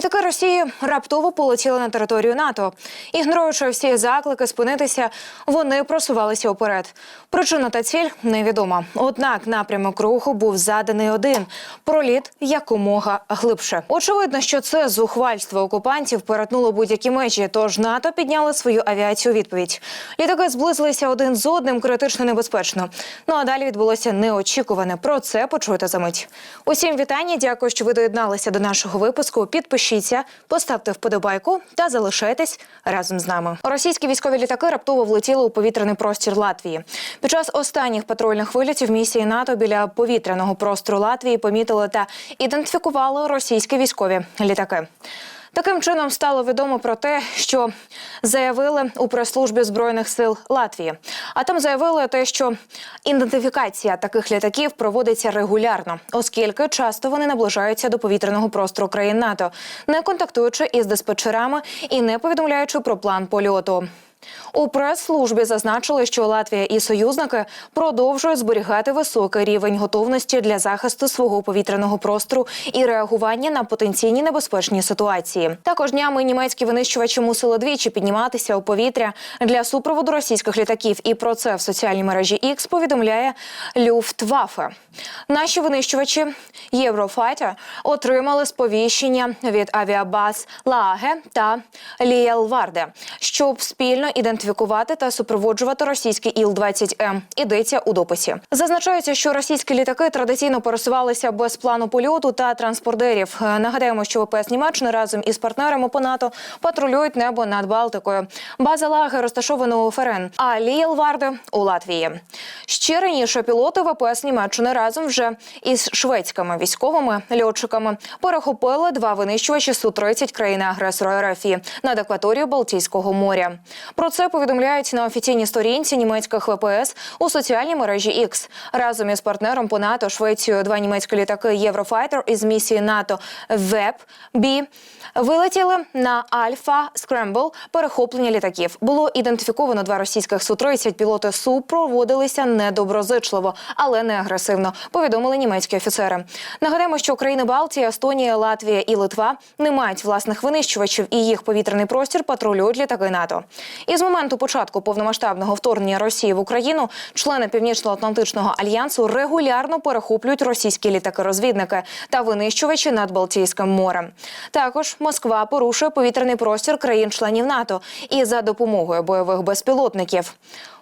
Літаки Росії раптово полетіли на територію НАТО. Ігноруючи всі заклики спинитися, вони просувалися уперед. Причина та ціль невідома. Однак напрямок руху був заданий один проліт якомога глибше. Очевидно, що це зухвальство окупантів перетнуло будь-які межі. Тож НАТО підняли свою авіацію. Відповідь літаки зблизилися один з одним критично небезпечно. Ну а далі відбулося неочікуване. Про це почуєте за мить. Усім вітання. Дякую, що ви доєдналися до нашого випуску. Підпишіться, поставте вподобайку та залишайтесь разом з нами. Російські військові літаки раптово влетіли у повітряний простір Латвії. Під час останніх патрульних вилітів місії НАТО біля повітряного простору Латвії помітили та ідентифікували російські військові літаки. Таким чином стало відомо про те, що заявили у прес-службі збройних сил Латвії. А там заявили те, що ідентифікація таких літаків проводиться регулярно, оскільки часто вони наближаються до повітряного простору країн НАТО, не контактуючи із диспетчерами і не повідомляючи про план польоту. У прес-службі зазначили, що Латвія і союзники продовжують зберігати високий рівень готовності для захисту свого повітряного простору і реагування на потенційні небезпечні ситуації. Також днями німецькі винищувачі мусили двічі підніматися у повітря для супроводу російських літаків. І про це в соціальній мережі X повідомляє Люфтваффе. Наші винищувачі Єврофайтер отримали сповіщення від авіабаз Лаге та Лієлварде, щоб спільно ідентифікувати та супроводжувати російський Іл-20М. Ідеться у дописі. Зазначається, що російські літаки традиційно пересувалися без плану польоту та транспордерів. Е, Нагадаємо, що ВПС Німеччини разом із партнерами по НАТО патрулюють небо над Балтикою. База Лаги розташована у Ферен, а Лієлварде у Латвії. Ще раніше пілоти ВПС Німеччини разом вже із шведськими військовими льотчиками перехопили два винищувачі су 30 країни-агресора РФ над акваторією Балтійського моря. Про це повідомляють на офіційній сторінці німецьких ВПС у соціальній мережі X. Разом із партнером по НАТО Швецією два німецькі літаки Єврофайтер із місії НАТО ВЕП Бі вилетіли на Альфа Скрембл перехоплення літаків. Було ідентифіковано два російських су 30 Пілоти су проводилися недоброзичливо, але не агресивно. Повідомили німецькі офіцери. Нагадаємо, що країни Балтії, Естонія, Латвія і Литва не мають власних винищувачів, і їх повітряний простір патрулюють літаки НАТО. І з моменту початку повномасштабного вторгнення Росії в Україну члени Північно-Атлантичного альянсу регулярно перехоплюють російські літаки-розвідники та винищувачі над Балтійським морем. Також Москва порушує повітряний простір країн-членів НАТО і за допомогою бойових безпілотників.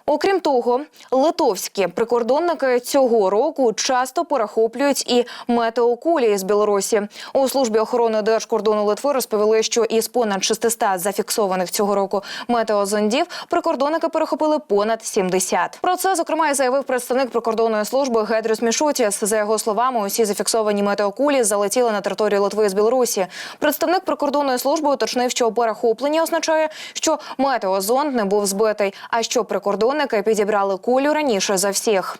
Окрім того, литовські прикордонники цього року часто перехоплюють і метеокулі з Білорусі. У службі охорони держкордону Литви розповіли, що із понад 600 зафіксованих цього року метеозондів прикордонники перехопили понад 70. Про це зокрема і заявив представник прикордонної служби Гедріс Мішутіс. За його словами, усі зафіксовані метеокулі залетіли на територію Литви з Білорусі. Представник прикордонної служби уточнив, що перехоплення означає, що метеозонд не був збитий, а що прикордонники підібрали кулю раніше за всіх.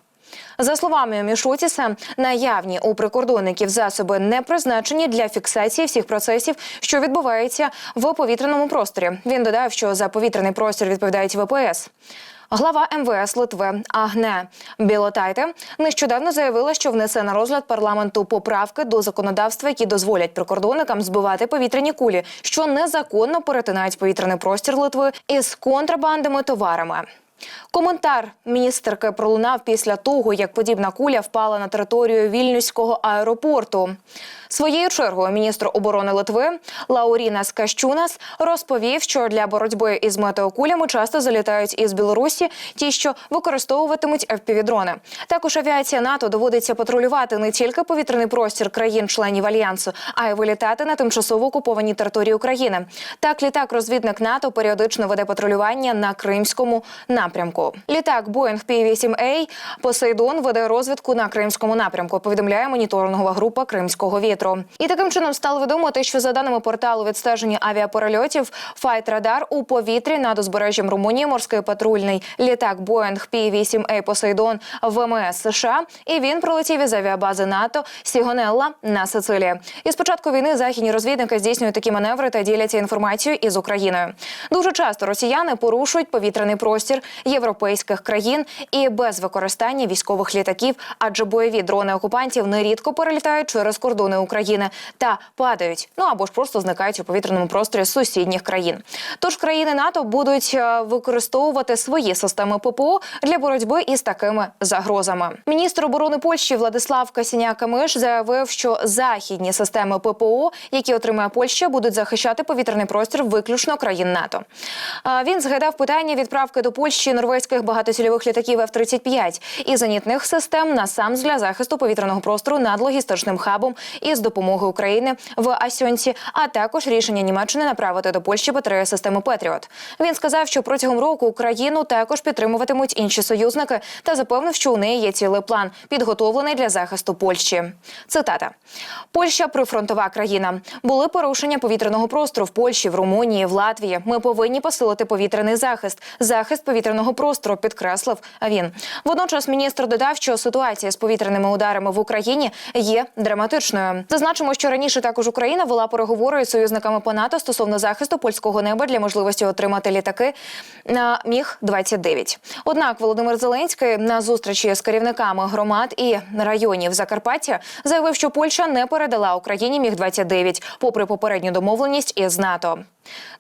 За словами Мішутіса, наявні у прикордонників засоби не призначені для фіксації всіх процесів, що відбуваються в повітряному просторі. Він додав, що за повітряний простір відповідають ВПС. Глава МВС Литви Агне Білотайте нещодавно заявила, що внесе на розгляд парламенту поправки до законодавства, які дозволять прикордонникам збивати повітряні кулі, що незаконно перетинають повітряний простір Литви із контрабандами товарами. Коментар міністерки пролунав після того, як подібна куля впала на територію вільнюського аеропорту. Своєю чергою міністр оборони Литви Лаурінас Кащунас розповів, що для боротьби із метеокулями часто залітають із Білорусі ті, що використовуватимуть FPV-дрони. Також авіація НАТО доводиться патрулювати не тільки повітряний простір країн-членів альянсу, а й вилітати на тимчасово окуповані території України. Так, літак-розвідник НАТО періодично веде патрулювання на кримському напрямку. Літак Boeing P-8A Посейдон веде розвідку на кримському напрямку. Повідомляє моніторингова група Кримського вітру. І таким чином стало відомо те, що за даними порталу відстеження авіаперельотів, Файт Радар у повітрі над узбережжям Румунії морський патрульний літак Boeing P-8A Посейдон ВМС США. І він прилетів із авіабази НАТО Сігонелла на Сицилії. І з початку війни західні розвідники здійснюють такі маневри та діляться інформацією із Україною. Дуже часто росіяни порушують повітряний простір європейських країн і без використання військових літаків, адже бойові дрони окупантів нерідко перелітають через кордони України та падають, ну або ж просто зникають у повітряному просторі сусідніх країн. Тож країни НАТО будуть е, використовувати свої системи ППО для боротьби із такими загрозами. Міністр оборони Польщі Владислав Касіняк-Камиш заявив, що західні системи ППО, які отримає Польща, будуть захищати повітряний простір виключно країн НАТО. Він згадав питання відправки до Польщі норвезьких багатоцільових літаків F-35 і зенітних систем насамс для захисту повітряного простору над логістичним хабом із допомоги України в Асьонці, а також рішення Німеччини направити до Польщі батарею системи Петріот. Він сказав, що протягом року Україну також підтримуватимуть інші союзники та запевнив, що у неї є цілий план, підготовлений для захисту Польщі. Цитата: Польща прифронтова країна. Були порушення повітряного простору в Польщі, в Румунії, в Латвії. Ми повинні посилити повітряний захист, захист повітряного простору, підкреслив він. Водночас міністр додав, що ситуація з повітряними ударами в Україні є драматичною. Зазначимо, що раніше також Україна вела переговори із союзниками по НАТО стосовно захисту польського неба для можливості отримати літаки на міг 29 Однак Володимир Зеленський на зустрічі з керівниками громад і районів Закарпаття заявив, що Польща не передала Україні міг 29 попри попередню домовленість із НАТО.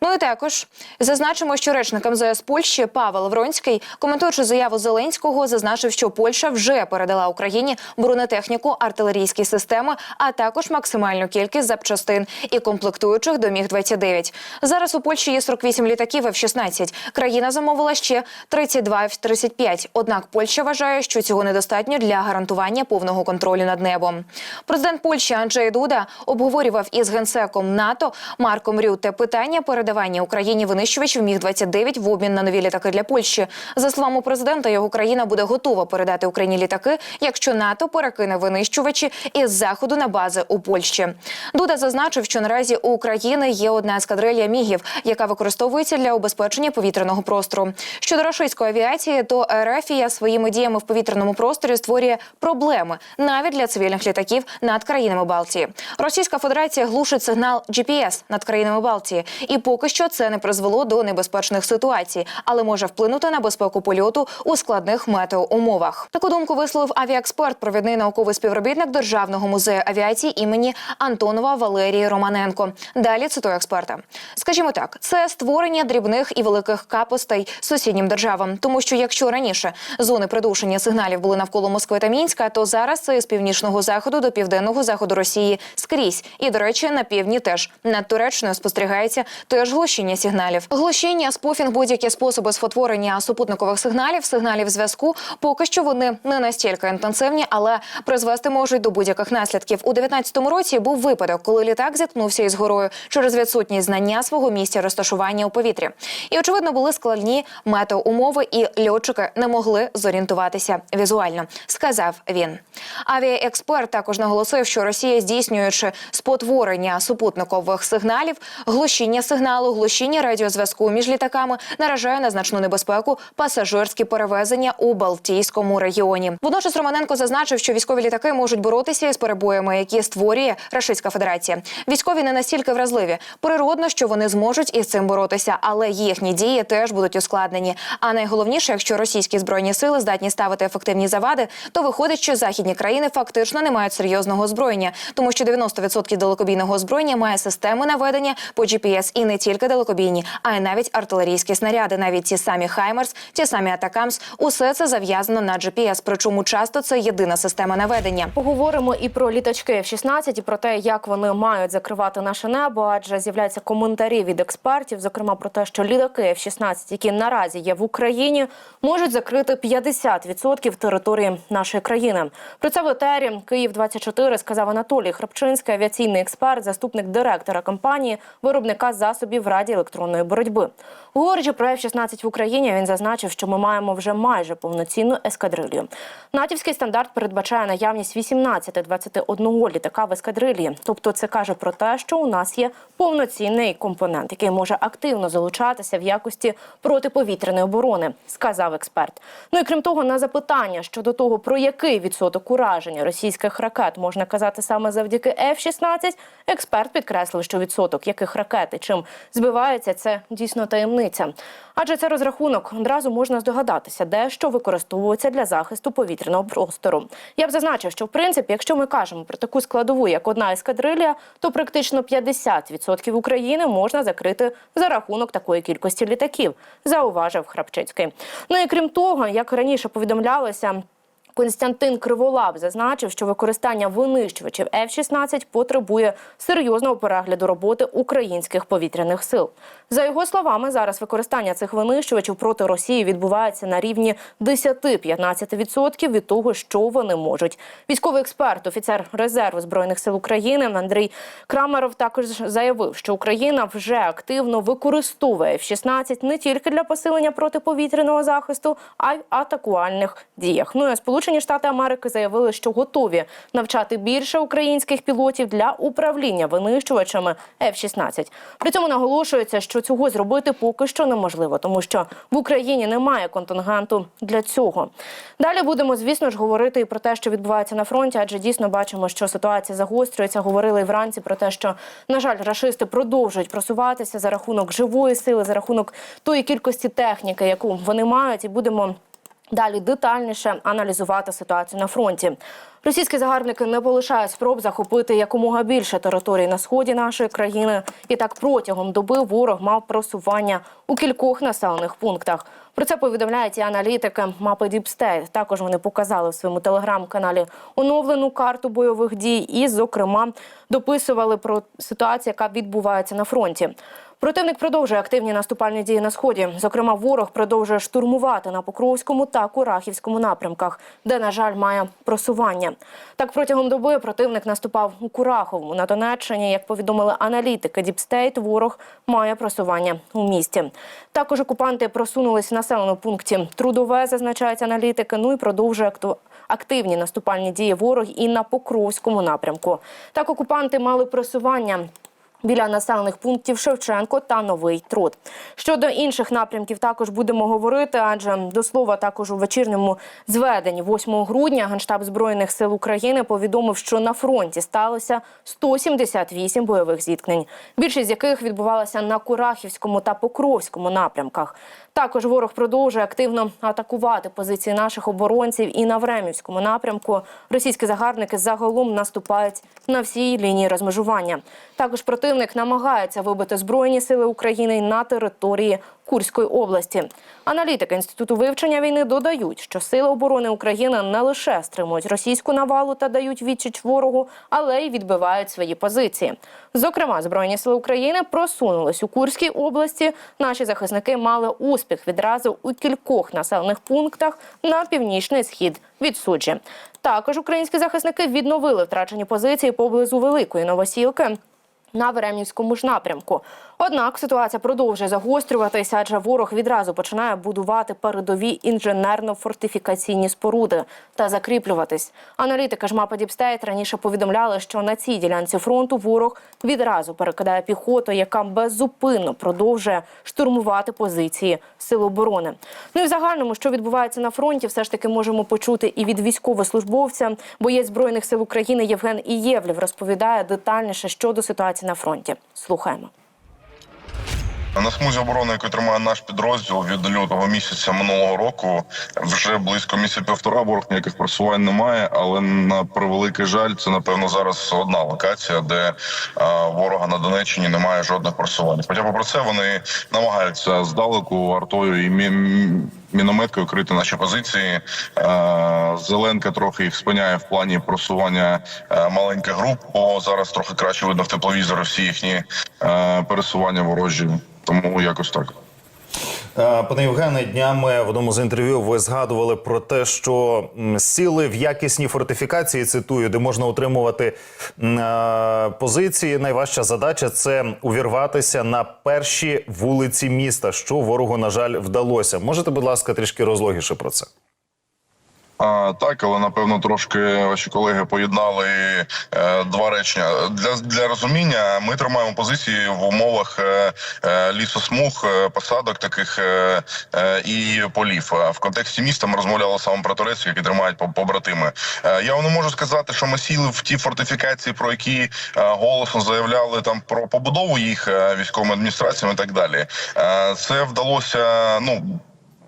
Ну і також зазначимо, що речник МЗС Польщі Павел Вронський, коментуючи заяву Зеленського, зазначив, що Польща вже передала Україні бронетехніку, артилерійські системи, а також максимальну кількість запчастин і комплектуючих до міг 29 Зараз у Польщі є 48 літаків F-16. Країна замовила ще 32 F-35. Однак Польща вважає, що цього недостатньо для гарантування повного контролю над небом. Президент Польщі Анджей Дуда обговорював із генсеком НАТО Марком Рюте питання передавання Україні винищувачів міг 29 в обмін на нові літаки для Польщі. За словами президента, його країна буде готова передати Україні літаки, якщо НАТО перекине винищувачі із заходу на бази у Польщі. Дуда зазначив, що наразі у України є одна ескадрилья мігів, яка використовується для убезпечення повітряного простору. Щодо рашистської авіації, то Ерефія своїми діями в повітряному просторі створює проблеми навіть для цивільних літаків над країнами Балтії. Російська Федерація глушить сигнал GPS над країнами Балтії, і поки що це не призвело до небезпечних ситуацій, але може вплинути на безпеку польоту у складних метеоумовах. Таку думку висловив авіаексперт, провідний науковий співробітник Державного музею авіації імені Антонова Валерії Романенко. Далі цитую експерта. Скажімо так, це створення дрібних і великих капостей сусіднім державам, тому що якщо раніше зони придушення сигналів були навколо Москви та Мінська, то зараз це з північного заходу до південного заходу Росії скрізь. І до речі, на півдні теж над Туреччиною спостерігається теж глушіння сигналів. Глушіння, спофінг, будь-які способи спотворення супутникових сигналів, сигналів зв'язку. Поки що вони не настільки інтенсивні, але призвести можуть до будь-яких наслідків. У 19-му році був випадок, коли літак зіткнувся із горою через відсутність знання свого місця розташування у повітрі. І очевидно були складні метеоумови, і льотчики не могли зорієнтуватися візуально. Сказав він. Авіаексперт також наголосив, що Росія, здійснюючи спотворення супутникових сигналів, глушіння сигналу, глушіння радіозв'язку між літаками, наражає на значну небезпеку пасажирські перевезення у Балтійському регіоні. Водночас Романенко зазначив, що військові літаки можуть боротися із перебоями, які створює Рашистська Федерація. Військові не настільки вразливі. Природно, що вони зможуть із цим боротися, але їхні дії теж будуть ускладнені. А найголовніше, якщо російські збройні сили здатні ставити ефективні завади, то виходить, що західні країни фактично не мають серйозного озброєння, тому що 90% далекобійного озброєння має системи наведення по GPS і не тільки далекобійні, а й навіть артилерійські снаряди, навіть ті самі Хаймерс, ті самі Атакамс. Усе це зав'язано на GPS, Причому часто це єдина система наведення. Поговоримо і про літачки F-16, і про те, як вони мають закривати наше небо, адже з'являються коментарі від експертів, зокрема про те, що літаки F-16, які наразі є в Україні, можуть закрити 50% території нашої країни. Про це в етері Київ 24 сказав Анатолій Храпчинський, авіаційний експерт, заступник директора компанії, виробника засобів радіоелектронної боротьби. Говорячи про F-16 в Україні, він зазначив, що ми маємо вже майже повноцінну ескадрилью. Натівський стандарт передбачає наявність 18-21 літака в ескадрилії. Тобто, це каже про те, що у нас є повноцінний компонент, який може активно залучатися в якості протиповітряної оборони, сказав експерт. Ну і крім того, на запитання щодо того, про який відсоток ураження російських ракет можна казати саме завдяки F-16, експерт підкреслив, що відсоток яких ракет і чим збиваються, це дійсно таємниця. Адже це розрахунок одразу можна здогадатися, де що використовується для захисту повітряного простору. Я б зазначив, що в принципі, якщо ми кажемо про таку складову, як одна ескадрилля, то практично 50% України можна закрити за рахунок такої кількості літаків, зауважив Храпчицький. Ну і крім того, як раніше повідомлялося. Константин Криволап зазначив, що використання винищувачів F-16 потребує серйозного перегляду роботи українських повітряних сил. За його словами, зараз використання цих винищувачів проти Росії відбувається на рівні 10-15% від того, що вони можуть. Військовий експерт, офіцер резерву збройних сил України Андрій Крамеров також заявив, що Україна вже активно використовує F-16 не тільки для посилення протиповітряного захисту, а й атакувальних діях. Ну і Сполучені Штати Америки заявили, що готові навчати більше українських пілотів для управління винищувачами F-16. При цьому наголошується, що цього зробити поки що неможливо, тому що в Україні немає контингенту для цього. Далі будемо, звісно ж, говорити і про те, що відбувається на фронті, адже дійсно бачимо, що ситуація загострюється. Говорили і вранці про те, що на жаль, рашисти продовжують просуватися за рахунок живої сили, за рахунок тої кількості техніки, яку вони мають, і будемо. Далі детальніше аналізувати ситуацію на фронті. Російські загарбники не полишають спроб захопити якомога більше територій на сході нашої країни. І так протягом доби ворог мав просування у кількох населених пунктах. Про це повідомляють і аналітики мапи State. Також вони показали в своєму телеграм-каналі оновлену карту бойових дій і, зокрема, дописували про ситуацію, яка відбувається на фронті. Противник продовжує активні наступальні дії на сході. Зокрема, ворог продовжує штурмувати на Покровському та Курахівському напрямках, де, на жаль, має просування. Так, протягом доби противник наступав у Кураховому на Донеччині. Як повідомили аналітики Діпстейт, ворог має просування у місті. Також окупанти просунулись в населеному пункті Трудове, зазначають аналітики. Ну і продовжує активні наступальні дії ворог і на Покровському напрямку. Так, окупанти мали просування біля населених пунктів Шевченко та Новий Труд. Щодо інших напрямків також будемо говорити, адже до слова також у вечірньому зведенні 8 грудня Генштаб збройних сил України повідомив, що на фронті сталося 178 бойових зіткнень, більшість з яких відбувалася на Курахівському та Покровському напрямках. Також ворог продовжує активно атакувати позиції наших оборонців і на Времівському напрямку. Російські загарбники загалом наступають на всій лінії розмежування. Також противник намагається вибити збройні сили України на території Курської області. Аналітики інституту вивчення війни додають, що сили оборони України не лише стримують російську навалу та дають відсіч ворогу, але й відбивають свої позиції. Зокрема, збройні сили України просунулись у Курській області. Наші захисники мали успіх відразу у кількох населених пунктах на північний схід від суджі. Також українські захисники відновили втрачені позиції поблизу Великої Новосілки на Веремівському ж напрямку. Однак ситуація продовжує загострюватися, адже ворог відразу починає будувати передові інженерно-фортифікаційні споруди та закріплюватись. Аналітики ж мапи Діпстейт раніше повідомляли, що на цій ділянці фронту ворог відразу перекидає піхоту, яка беззупинно продовжує штурмувати позиції сил оборони. Ну і в загальному, що відбувається на фронті, все ж таки можемо почути і від військовослужбовця. Боєць збройних сил України Євген Ієвлів розповідає детальніше щодо ситуації на фронті. Слухаємо. На смузі оборони, яку тримає наш підрозділ від лютого місяця минулого року, вже близько місяця півтора ворог ніяких просувань немає. Але на превеликий жаль, це напевно зараз одна локація, де а, ворога на Донеччині немає жодних просувань. Хоча попри це вони намагаються здалеку артою і мі- мінометкою крити наші позиції. Е, Зеленка трохи їх спиняє в плані просування е, маленьких груп. Бо зараз трохи краще видно в тепловізорі всі їхні е, пересування ворожі. Тому якось так. Е, Пане Євгене, днями в одному з інтерв'ю ви згадували про те, що сіли в якісні фортифікації, цитую, де можна отримувати е, позиції. Найважча задача це увірватися на перші вулиці міста, що ворогу, на жаль, вдалося. Можете, будь ласка, трішки розлогіше про це? А, так, але напевно трошки ваші колеги поєднали е, два речення. Для, для розуміння ми тримаємо позиції в умовах е, е, лісосмуг, е, посадок таких е, е, і полів. А В контексті міста ми розмовляли саме про Турецьк, які тримають по- побратими. Е, я не можу сказати, що ми сіли в ті фортифікації, про які е, голосно заявляли там про побудову їх е, військовими адміністраціями і так далі. Е, це вдалося. Ну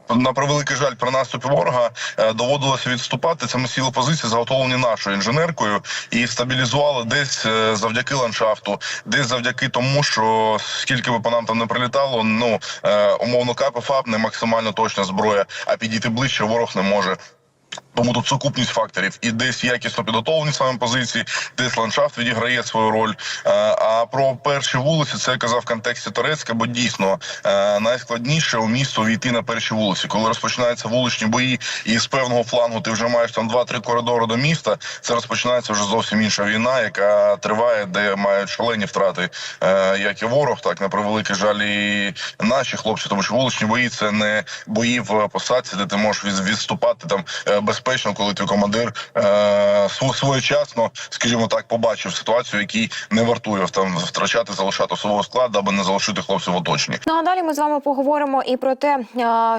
на превеликий жаль, при наступі ворога е, доводилося відступати. Це ми сіли позиції, заготовлені нашою інженеркою, і стабілізували десь е, завдяки ландшафту, десь завдяки тому, що скільки би по нам там не прилітало, ну е, умовно КП ФАП не максимально точна зброя, а підійти ближче ворог не може. Тому тут сукупність факторів і десь якісно підготовлені саме позиції, десь ландшафт відіграє свою роль. Е, А про перші вулиці це я казав в контексті Торецька, бо дійсно е, найскладніше у місто війти на перші вулиці. Коли розпочинаються вуличні бої, і з певного флангу ти вже маєш там два-три коридори до міста. Це розпочинається вже зовсім інша війна, яка триває, де мають шалені втрати, е, як і ворог, так на превеликий жаль, і наші хлопці, тому що вуличні бої це не бої в посадці, де ти можеш від- відступати там е, безпечно, коли твій командир е, своєчасно, скажімо так, побачив ситуацію, який не вартує там втрачати, залишати особовий склад, аби не залишити хлопців в оточенні. Ну а далі ми з вами поговоримо і про те,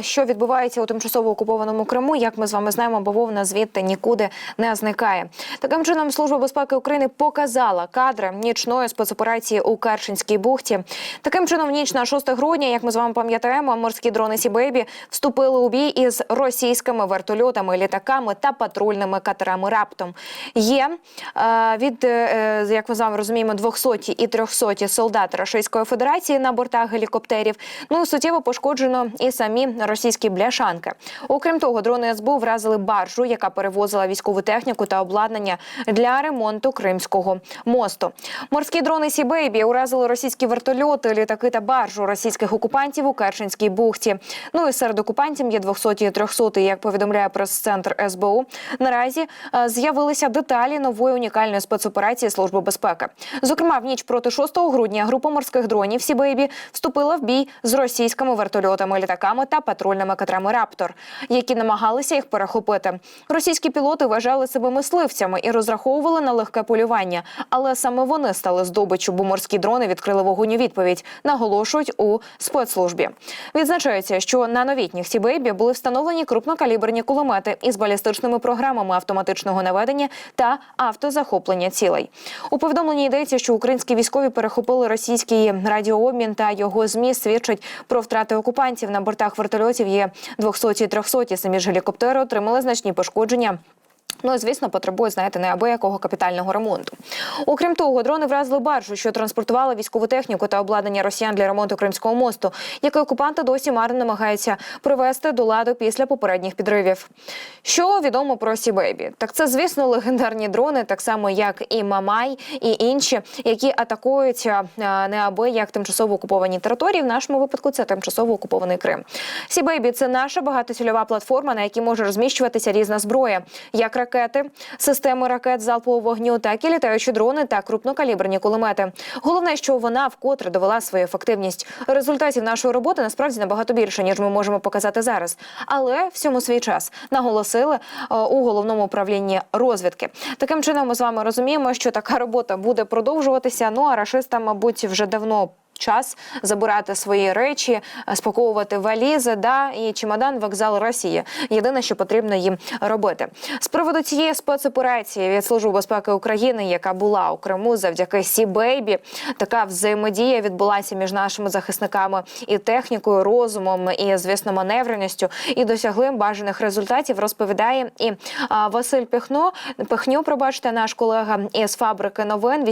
що відбувається у тимчасово окупованому Криму. Як ми з вами знаємо, бавовна звідти нікуди не зникає. Таким чином, служба безпеки України показала кадри нічної спецоперації у Керченській бухті. Таким чином, ніч на 6 грудня, як ми з вами пам'ятаємо, морські дрони Сібейбі вступили у бій із російськими вертольотами, літаками та патрульними катерами. Раптом є е, від е, як ми з вами розуміємо, 200 і 300 солдат Російської Федерації на бортах гелікоптерів. Ну суттєво пошкоджено і самі російські бляшанки. Окрім того, дрони СБУ вразили баржу, яка перевозила військову техніку та обладнання для ремонту Кримського мосту. Морські дрони Сібейбі уразили російські вертольоти, літаки та баржу російських окупантів у Керченській бухті. Ну і серед окупантів є 200 і 300, як повідомляє прес-центр СБУ. Наразі е, з'явилися деталі нової унікальної спецоперації Служби безпеки. Зокрема, в ніч проти 6 грудня група морських дронів Сібейбі вступила в бій з російськими вертольотами, літаками та патрульними катерами Раптор, які намагалися їх перехопити. Російські пілоти вважали себе мисливцями і розраховували на легке полювання, але саме вони стали здобиччю, бо морські дрони відкрили вогонь у відповідь. Наголошують у спецслужбі. Відзначається, що на новітніх Сібейбі були встановлені крупнокаліберні кулемети із балістичними програмами автоматичного наведення та автозахоплення цілей. У повідомленні йдеться, що українські військові перехопили російський радіообмін та його зміст свідчить про втрати окупантів на бортах вертольотів. Є 200 і 300. Самі ж гелікоптери отримали значні пошкодження. Ну звісно, потребують, знаєте, неабиякого капітального ремонту. Окрім того, дрони вразили баржу, що транспортувала військову техніку та обладнання росіян для ремонту Кримського мосту, який окупанти досі марно намагаються привести до ладу після попередніх підривів. Що відомо про Сібейбі? Так це, звісно, легендарні дрони, так само як і Мамай, і інші, які атакують е, неабияк тимчасово окуповані території. В нашому випадку це тимчасово окупований Крим. Сібейбі це наша багатоцільова платформа, на якій може розміщуватися різна зброя, як ракети, системи ракет залпового вогню, так і літаючі дрони та крупнокаліберні кулемети. Головне, що вона вкотре довела свою ефективність. Результатів нашої роботи насправді набагато більше, ніж ми можемо показати зараз. Але всьому свій час наголосили е, у головному управлінні розвідки. Таким чином, ми з вами розуміємо, що така робота буде продовжуватися. Ну а рашистам, мабуть, вже давно. Час забирати свої речі, е, спаковувати валізи, да і чемодан вокзал Росії. Єдине, що потрібно їм робити з приводу цієї спецоперації від служби безпеки України, яка була у Криму завдяки Сі-Бейбі, така взаємодія відбулася між нашими захисниками і технікою, розумом, і звісно, маневреністю, і досягли бажаних результатів. Розповідає і Василь Піхно Пихню, пробачте, наш колега із фабрики новин.